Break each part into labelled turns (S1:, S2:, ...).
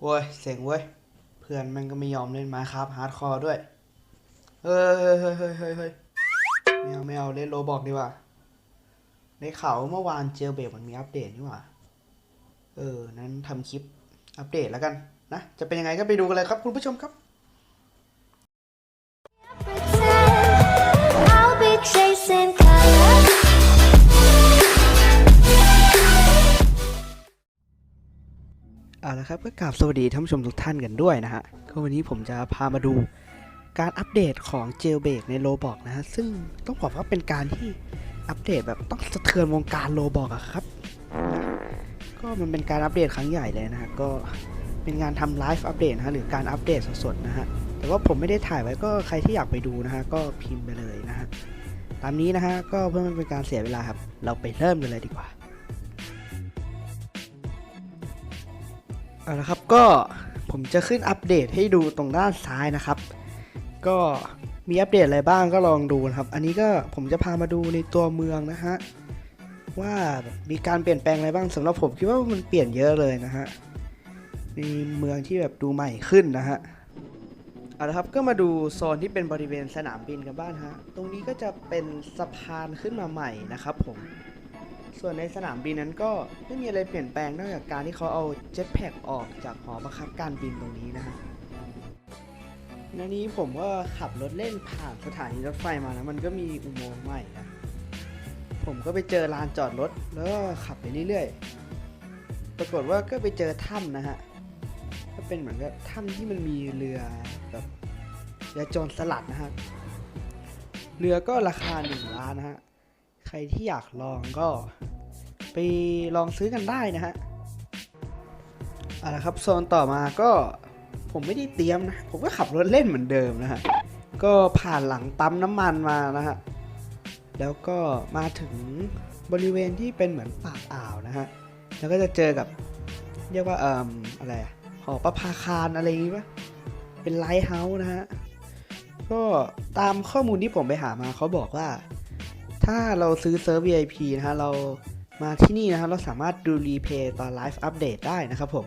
S1: โว้ยเซ็งเว้ย เพื่อนมันก็ไม่ยอมเล่นไม้ครับฮาร์ดคอร์ด้วย เฮ้ยเฮ้ยเฮ้ยเฮ้ยเฮ้ยไม่เอาไม่เอาเล่นโรบอกดีกว่า ในข่าวเมื่อวานเจลเบรกมันมีอัปเดตนี่หว่า เออ นั้นทำคลิปอัปเดตแล้วกันนะ จะเป็นยังไงก็ไปดูกันเลยครับคุณผู้ชมครับ เอาละครับก็กราบสวัสดีท่านผู้ชมทุกท่านกันด้วยนะฮะก็วันนี้ผมจะพามาดูการอัปเดตของเจลเบกในโลบอกนะฮะ ซึ่งต้องบอกว่าเป็นการที่อัปเดตแบบต้องสะเทือนวงการโลบอกอะครับนะก็มันเป็นการอัปเดตครั้งใหญ่เลยนะฮะ ก็เป็นงานทำไลฟ์อัปเดตนะฮะ หรือการอัปเดตสดๆนะฮะ แต่ว่าผมไม่ได้ถ่ายไว้ก็ใครที่อยากไปดูนะฮะ ก็พิมพ์ไปเลยนะฮะ ตามนี้นะฮะ ก็เพื่อไม่เป็นการเสียเวลาครับ เราไปเริ่มกันเลยดีกว่า เอาละครับก็ผมจะขึ้นอัปเดตให้ดูตรงด้านซ้ายนะครับ ก็มีอัปเดตอะไรบ้างก็ลองดูนะครับ อันนี้ก็ผมจะพามาดูในตัวเมืองนะฮะว่ามีการเปลี่ยนแปลงอะไรบ้างสำหรับผมคิดว่ามันเปลี่ยนเยอะเลยนะฮะมีเมืองที่แบบดูใหม่ขึ้นนะฮะเอาละครับก็มาดูโซนที่เป็นบริเวณสนามบินกันบ้างฮะตรงนี้ก็จะเป็นสะพานขึ้นมาใหม่นะครับผม ส่วนในสนามบินนั้นก็ไม่มีอะไรเปลี่ยนแปลงนอกจากการที่เขาเอาเจ็ตแพ็กออกจากหอบังคับการบินตรงนี้นะฮะในนี้ผมก็ขับรถเล่นผ่านสถานีรถไฟมานะมันก็มีอุโมงค์ใหม่นะผมก็ไปเจอลานจอดรถแล้วก็ขับไปเรื่อยๆ ปรากฏว่าก็ไปเจอถ้ำนะฮะ ก็เป็นเหมือนกับถ้ำที่มันมีเรือแบบเรือโจรสลัดนะฮะ เรือก็ราคาหนึ่งล้านนะฮะ ใครที่อยากลองก็ไปลองซื้อกันได้นะฮะเอาละครับโซนต่อมาก็ผมไม่ได้เตรียมนะ ผมก็ขับรถเล่นเหมือนเดิมนะฮะ ก็ผ่านหลังปั๊มน้ำมันมานะฮะ แล้วก็มาถึงบริเวณที่เป็นเหมือนปากอ่าวนะฮะ แล้วก็จะเจอกับเรียกว่าเอ่มอะไรอะหอประภาคารอะไรอย่างงี้ปะเป็นไลท์เฮาส์นะฮะ ก็ตามข้อมูลที่ผมไปหามาเขาบอกว่า ถ้าเราซื้อเซิร์ฟ VIP นะฮะเรามาที่นี่นะฮะเราสามารถดูรีเพย์ตอนไลฟ์อัปเดตได้นะครับผม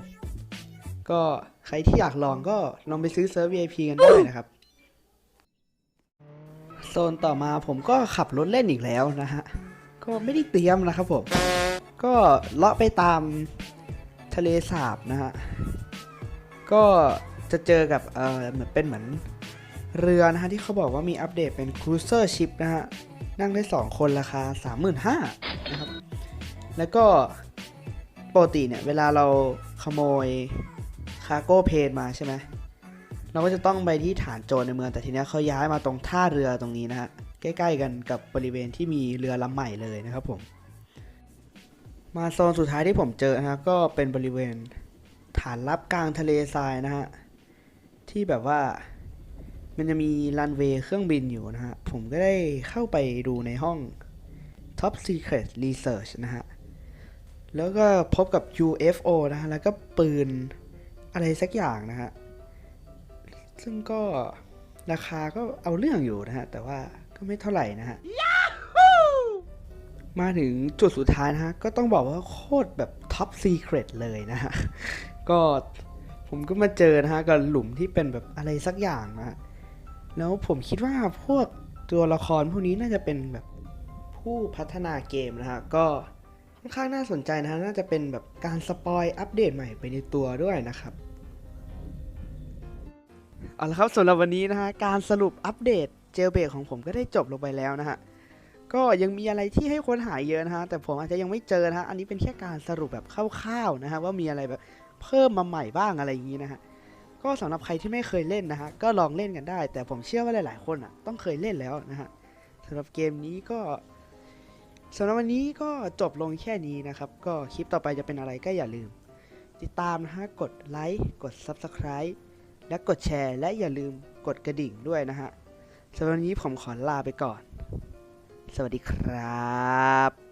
S1: ก็ใครที่อยากลองก็ลองไปซื้อเซิร์ฟ VIP กันได้นะครับ โซนต่อมาผมก็ขับรถเล่นอีกแล้วนะฮะ ก็ไม่ได้เตรียมนะครับผม ก็เลาะไปตามทะเลสาบนะฮะ ก็จะเจอกับเออเหมือนเป็นเหมือนเรือนะฮะที่เขาบอกว่ามีอัปเดตเป็นครูเซอร์ชิพนะฮะ นั่งได้ 2 คนราคา 35,000นะครับ แล้วก็ปกติเนี่ยเวลาเราขโมยคาร์โก้เพนมาใช่ไหมเราก็จะต้องไปที่ฐานโจรในเมืองแต่ทีนี้เขาย้ายมาตรงท่าเรือตรงนี้นะฮะใกล้ๆกันกับบริเวณที่มีเรือลำใหม่เลยนะครับผม มาโซนสุดท้ายที่ผมเจอนะฮะก็เป็นบริเวณฐานลับกลางทะเลทรายนะฮะที่แบบว่า มันจะมีรันเวย์เครื่องบินอยู่นะฮะ ผมก็ได้เข้าไปดูในห้อง Top Secret Research นะฮะ แล้วก็พบกับ UFO นะฮะ แล้วก็ปืนอะไรสักอย่างนะฮะ ซึ่งก็ราคาก็เอาเรื่องอยู่นะฮะ แต่ว่าก็ไม่เท่าไหร่นะฮะ มาถึงจุดสุดท้ายนะฮะ ก็ต้องบอกว่าโคตรแบบ Top Secret เลยนะฮะ ก็ผมก็มาเจอนะฮะกับหลุมที่เป็นแบบอะไรสักอย่างนะฮะ แล้วผมคิดว่าพวกตัวละครพวกนี้น่าจะเป็นแบบผู้พัฒนาเกมนะฮะก็ค่อนข้างน่าสนใจนะฮะน่าจะเป็นแบบการสปอยอัปเดตใหม่ไปในตัวด้วยนะครับเอาละครับสำหรับวันนี้นะฮะการสรุปอัปเดตเจลเบรกของผมก็ได้จบลงไปแล้วนะฮะก็ยังมีอะไรที่ให้ค้นหาเยอะนะฮะแต่ผมอาจจะยังไม่เจอนะฮะอันนี้เป็นแค่การสรุปแบบคร่าวๆนะฮะว่ามีอะไรแบบเพิ่มมาใหม่บ้างอะไรอย่างนี้นะฮะ ก็สำหรับใครที่ไม่เคยเล่นนะฮะก็ลองเล่นกันได้ แต่ผมเชื่อว่าหลาย ๆ คนอะต้องเคยเล่นแล้วนะฮะสำหรับเกมนี้ก็สำหรับวันนี้ก็จบลงแค่นี้นะครับ ก็คลิปต่อไปจะเป็นอะไรก็อย่าลืม ติดตามนะฮะกดไลค์กด Subscribe และกดแชร์ และอย่าลืมกดกระดิ่งด้วยนะฮะสำหรับวันนี้ผมขอลาไปก่อน สวัสดีครับ